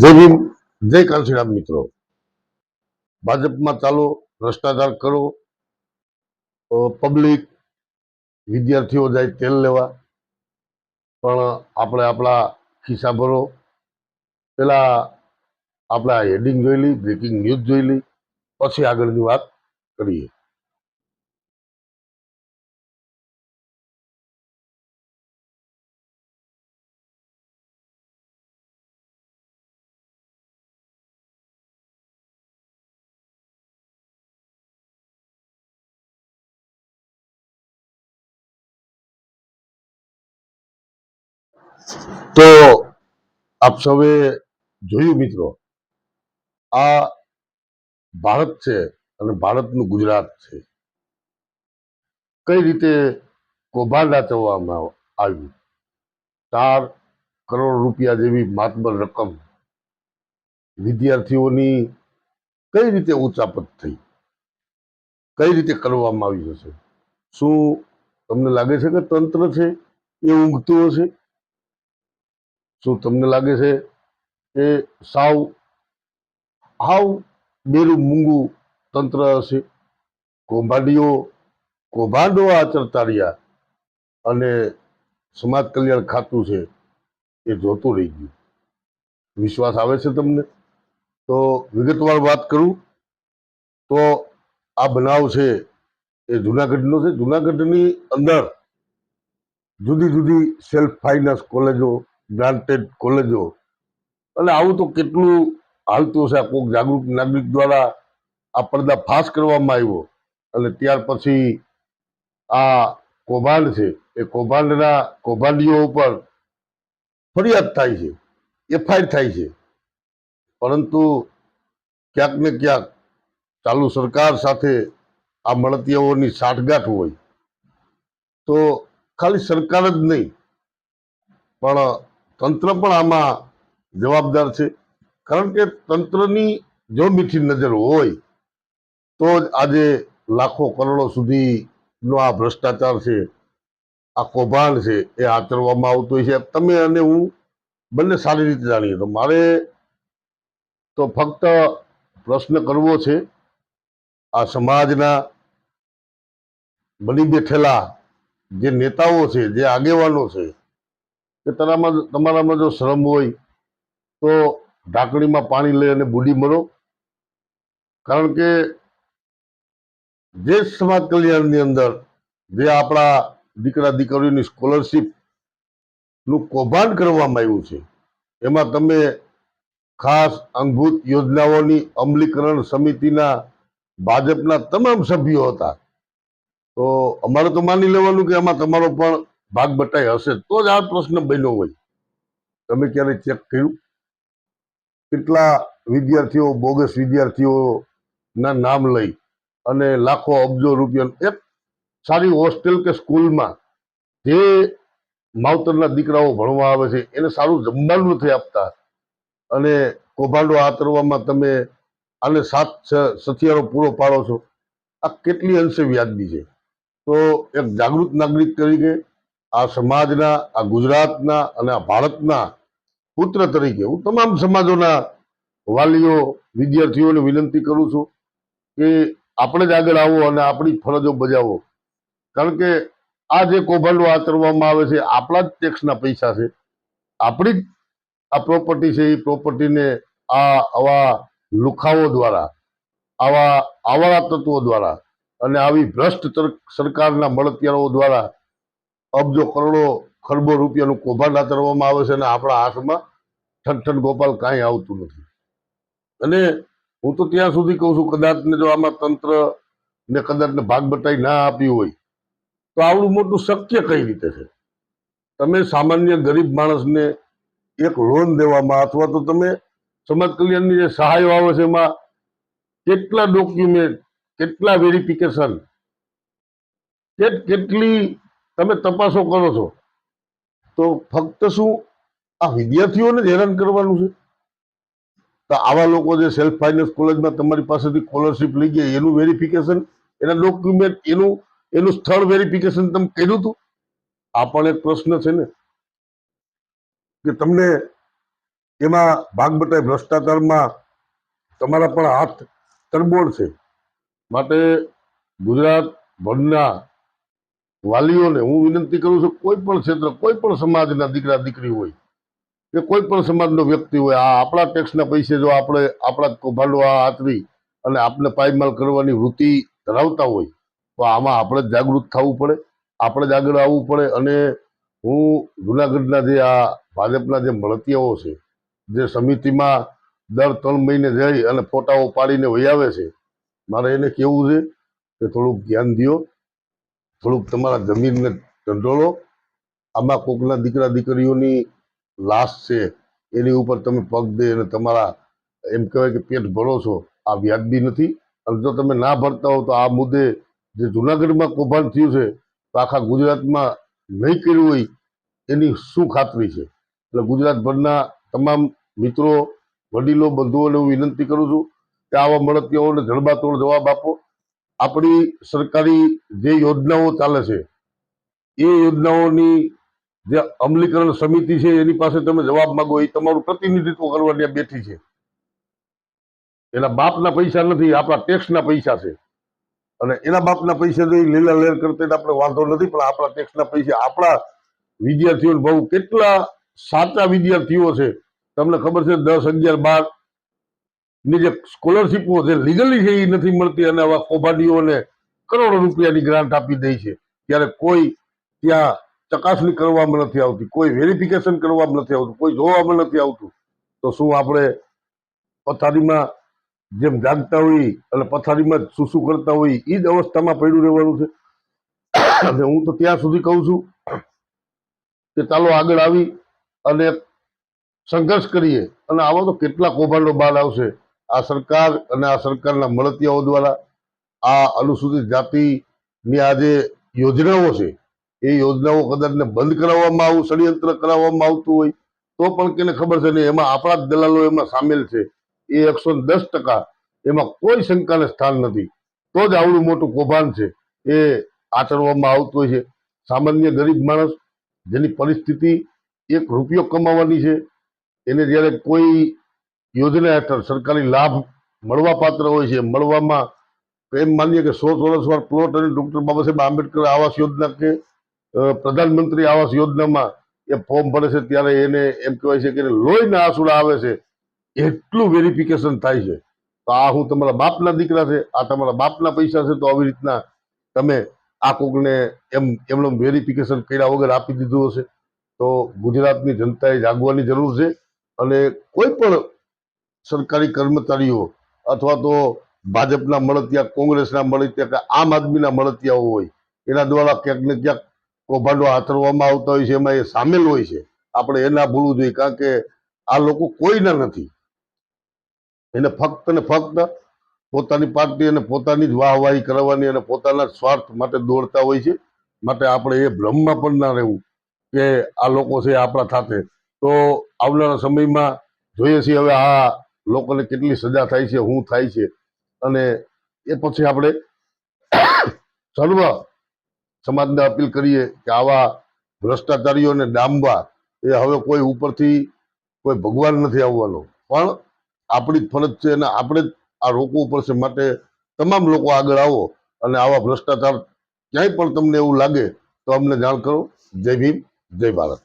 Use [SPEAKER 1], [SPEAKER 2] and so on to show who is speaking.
[SPEAKER 1] જય ભીમ, જય કાંસીરામ મિત્રો. ભાજપમાં ચાલો, ભ્રષ્ટાચાર કરો. પબ્લિક વિદ્યાર્થીઓ જાય તેલ લેવા. પણ આપણે આપણા ખિસ્સા ભરો. પેલા આપણે હેડિંગ જોઈ લઈ બ્રેકિંગ ન્યૂઝ જોઈ લઈ પછી આગળની વાત કરીએ. તો આપ સૌએ જોયું મિત્રો, આ ભારત છે અને ભારતનું ગુજરાત છે. કઈ રીતે કૌભાંડ આચરવામાં આવ્યું? ચાર કરોડ રૂપિયા જેવી માતબર રકમ વિદ્યાર્થીઓની કઈ રીતે ઉચાપત થઈ? કઈ રીતે કરવામાં આવી હશે? શું તમને લાગે છે કે તંત્ર છે એ ઊંઘતું હશે? શું તમને લાગે છે કે સાવ, હાવ બેરું મૂંગું તંત્ર હશે? કૌભાંડીઓ, કૌભાંડો આચરતા રહ્યા અને સમાજ કલ્યાણ ખાતું છે એ જોતું રહી ગયું. વિશ્વાસ આવે છે તમને? તો વિગતવાર વાત કરું? તો આ બનાવ છે એ જુનાગઢનો છે. જુનાગઢની અંદર જુદી જુદી સેલ્ફ ફાઇનાન્સ કોલેજો ગ્રાન્ટેડ કોલેજો અને આવું તો કેટલું હાલતું હશે કોઈક જાગૃત નાગરિક દ્વારા આ પડદા ફાસ કરવામાં આવ્યો. અને ત્યાર પછી આ કૌભાંડ છે, એ કૌભાંડના કૌભાંડીઓ ઉપર ફરિયાદ થાય છે, એફઆઈઆર થાય છે. પરંતુ ક્યાંક ને ક્યાંક ચાલુ સરકાર સાથે આ મળતીયાઓની સાઠગાંઠ હોય. તો ખાલી સરકાર જ નહીં, પણ તંત્ર પણ આમાં જવાબદાર છે. કારણ કે તંત્રની જો મીઠી નજર હોય, તો જ આજે લાખો કરોડો સુધીનો આ ભ્રષ્ટાચાર છે, આ કૌભાંડ છે, એ આચરવામાં આવતું હોય છે. તમે અને હું બંને સારી રીતે જાણીએ. તો મારે તો ફક્ત પ્રશ્ન કરવો છે, આ સમાજના બની બેઠેલા જે નેતાઓ છે, જે આગેવાનો છે કે તમારામાં તમારામાં જો શ્રમ હોય, તો ઢાંકણીમાં પાણી લઈ અને બુડી મરો. કારણ કે જે સમાજ કલ્યાણની અંદર જે આપણા દીકરા દીકરીઓની સ્કોલરશીપનું કૌભાંડ કરવામાં આવ્યું છે, એમાં તમે ખાસ અંગભૂત યોજનાઓની અમલીકરણ સમિતિના ભાજપના તમામ સભ્યો હતા. તો અમારે તો માની લેવાનું કે આમાં તમારો પણ ભાગ બટાઈ હશે તો જ આ પ્રશ્ન બન્યો હોય. તમે ક્યારે ચેક કર્યું? કેટલા વિદ્યાર્થીઓ, બોગસ વિદ્યાર્થીઓના નામ લઈ અને લાખો અબજો રૂપિયા એક સારી હોસ્ટેલ કે સ્કૂલમાં જે માવતરના દીકરાઓ ભણવા આવે છે, એને સારું જમવાનું નથી આપતા. અને કૌભાંડો આતરવામાં તમે આને સાત સથિયારો પૂરો પાડો છો. આ કેટલી અંશે વ્યાજબી છે. તો એક જાગૃત નાગરિક તરીકે આ સમાજના, આ ગુજરાતના અને આ ભારતના પુત્ર તરીકે હું તમામ સમાજોના વાલીઓ, વિદ્યાર્થીઓને વિનંતી કરું છું કે આપણે જ આગળ આવો અને આપણી ફરજો બજાવો. કારણ કે આ જે કૌભાંડો આચરવામાં આવે છે, આપણા જ ટેક્સના પૈસા છે. આપણી જ આ પ્રોપર્ટી છે, એ પ્રોપર્ટીને આ આવા લુખાઓ દ્વારા, આવા આવારા તત્વો દ્વારા અને આવી ભ્રષ્ટ સરકારના મળતિયાઓ દ્વારા અબજો કરોડો, ખરબો રૂપિયાનું કૌભાંડ આચરવામાં આવે છે અને આપણા હાથમાં ઠન ઠન ગોપાલ કાંઈ આવતું નથી. અને હું તો ત્યાં સુધી કહું છું કદાચ ને જો આમાં તંત્ર ને કદાચને ભાગ બટાઈ ના આપી હોય, તો આવડું મોટું શક્ય કઈ રીતે છે? તમે સામાન્ય ગરીબ માણસને એક લોન દેવામાં અથવા તો તમે સમાજ કલ્યાણની જે સહાયો આવે છે એમાં કેટલા ડોક્યુમેન્ટ કેટલા વેરિફિકેશન કેટલી તમે તપાસો કરો છો. તો ફક્ત શું આ વિદ્યાર્થીઓને જ હેરાન કરવાનું છે? તો આવા લોકો જે સેલ્ફ ફાઇનાન્સ કોલેજમાં તમારી પાસેથી સ્કોલરશીપ લઈ ગયા, એનું વેરિફિકેશન એના ડોક્યુમેન્ટ એનું એનું સ્થળ વેરિફિકેશન તમે કર્યું હતું? આ પણ એક પ્રશ્ન છે ને. કે તમને એમાં ભાગ બટાઈ ભ્રષ્ટાચારમાં તમારા પણ હાથ તરબોળ છે. માટે ગુજરાત ભરના વાલીઓને હું વિનંતી કરું છું, કોઈ પણ ક્ષેત્ર, કોઈ પણ સમાજના દીકરા, દીકરી હોય, કે કોઈ પણ સમાજનો વ્યક્તિ હોય, આ આપણા ટેક્સના પૈસે જો આપણે આપણા કૌભાંડો આ આચરી અને આપને પાયમાલ કરવાની વૃત્તિ ધરાવતા હોય, તો આમાં આપણે જ જાગૃત થવું પડે, આપણે જ આગળ આવવું પડે અને હું જુનાગઢના જે આ ભાજપના જે મળતિયાઓ છે, જે સમિતિમાં દર ત્રણ મહિને જઈ અને ફોટાઓ પાડીને વહી આવે છે, મારે એને કેવું છે કે થોડુંક ધ્યાન દ્યો થોડુંક તમારા જમીનને ઢંઢોળો આમાં કોકના દીકરા દીકરીઓની લાશ છે, એની ઉપર તમે પગ દે અને તમારા એમ કહેવાય કે પેટ ભરો છો, આ વ્યાજબી નથી. અને જો તમે ના ભરતા હો તો આ મુદ્દે જે જુનાગઢમાં કૌભાંડ થયું છે, તો આખા ગુજરાતમાં નહીં કર્યું હોય એની શું ખાતરી છે? એટલે ગુજરાતભરના તમામ મિત્રો, વડીલો, બંધુઓને હું વિનંતી કરું છું કે આવા મળતિયાઓને જડબાતોડ જવાબ આપો. આપણી સરકારી જે યોજનાઓ ચાલે છે, એ યોજનાઓની જે અમલીકરણ સમિતિ છે, એની પાસે તમે જવાબ માગો, એ તમારું પ્રતિનિધિત્વ કરવા ત્યાં બેઠી છે. એના બાપના પૈસા નથી આપણા ટેક્સના પૈસા છે. અને એના બાપના પૈસા તો એ લીલા લેર કરતા આપણે વાંધો નથી, પણ આપણા ટેક્સના પૈસા, આપણા વિદ્યાર્થીઓ બહુ કેટલા સાચા વિદ્યાર્થીઓ છે, તમને ખબર છે, દસ, અગિયાર, બાર ની જે સ્કોલરશીપો છે લીગલી છે એ નથી મળતી અને આવા કૌભાંડીઓને કરોડો રૂપિયાની ગ્રાન્ટ આપી દે છે. ત્યારે કોઈ ત્યાં ચકાસણી કરવામાં નથી આવતી, કોઈ વેરિફિકેશન કરવામાં નથી આવતું, કોઈ જોવામાં નથી આવતું. તો શું આપણે પથારીમાં જેમ જાગતા હોઈ અને પથારીમાં શું શું કરતા હોઈ એ જ અવસ્થામાં પડ્યું રહેવાનું છે. અને હું તો ત્યાં સુધી કહું છું કે ચાલો આગળ આવી અને સંઘર્ષ કરીએ. અને આવા તો કેટલા કૌભાંડો બહાર આવશે. આ સરકાર અને આ સરકારના મળતિયાઓ દ્વારા આ અનુસૂચિત જાતિની આ જે યોજનાઓ છે, એ યોજનાઓ કદાચને બંધ કરાવવામાં આવું, ષડયંત્ર કરાવવામાં આવતું હોય, તો પણ કેને ખબર છે ને એમાં આપણા જ દલાલો એમાં સામેલ છે. એ એકસો દસ ટકા એમાં કોઈ શંકાને સ્થાન નથી. તો જ આવડું મોટું કૌભાંડ છે, એ આચરવામાં આવતું હોય છે. સામાન્ય ગરીબ માણસ જેની પરિસ્થિતિ એક રૂપિયો કમાવાની છે, એને જ્યારે કોઈ યોજના હેઠળ સરકારી લાભ મળવા પાત્ર હોય છે. મળવામાં એમ માનીએ કે સો ચોરસ વાર પ્લોટ અને ડૉક્ટર બાબા સાહેબ આંબેડકર આવાસ યોજના કે પ્રધાનમંત્રી આવાસ યોજનામાં એ ફોર્મ ભરે છે ત્યારે એને એમ કહેવાય છે કે લોહીના આંસુડા આવે છે. એટલું વેરિફિકેશન થાય છે. તો આ હું તમારા બાપના દીકરા છે, આ તમારા બાપના પૈસા છે, તો આવી રીતના તમે આ કોકને એમ, એમનું વેરિફિકેશન કર્યા વગર આપી દીધું હશે. તો ગુજરાતની જનતાએ જાગવાની જરૂર છે અને કોઈ પણ સરકારી કર્મચારીઓ અથવા તો ભાજપના મળતિયા, કોંગ્રેસના મળતિયા કે આમ આદમીના મળતિયાઓ હોય, એના દ્વારા ક્યાંક ને ક્યાંક કૌભાંડો આચરવામાં આવતા હોય છે, એમાં એ સામેલ હોય છે. આપણે એ ના ભૂલવું જોઈએ, કારણ કે આ લોકો કોઈના નથી. એને ફક્ત ને ફક્ત પોતાની પાર્ટી અને પોતાની જ વાહવાહી કરવાની અને પોતાના સ્વાર્થ માટે દોડતા હોય છે. માટે આપણે એ ભ્રમમાં પણ ના રહેવું કે આ લોકો છે આપણા સાથે. તો આવનારા સમયમાં જોઈએ છીએ હવે આ લોકોને કેટલી સજા થાય છે શું થાય છે. અને એ પછી આપણે સર્વ સમાજને અપીલ કરીએ કે આવા ભ્રષ્ટાચારીઓને ડામવા એ હવે કોઈ ઉપરથી કોઈ ભગવાન નથી આવવાનો. પણ આપણી ફરજ છે અને આપણે જ આ રોકવું પડશે માટે તમામ લોકો આગળ આવો અને આવા ભ્રષ્ટાચાર ક્યાંય પણ તમને એવું લાગે તો અમને જાણ કરો. જય ભીમ, જય ભારત.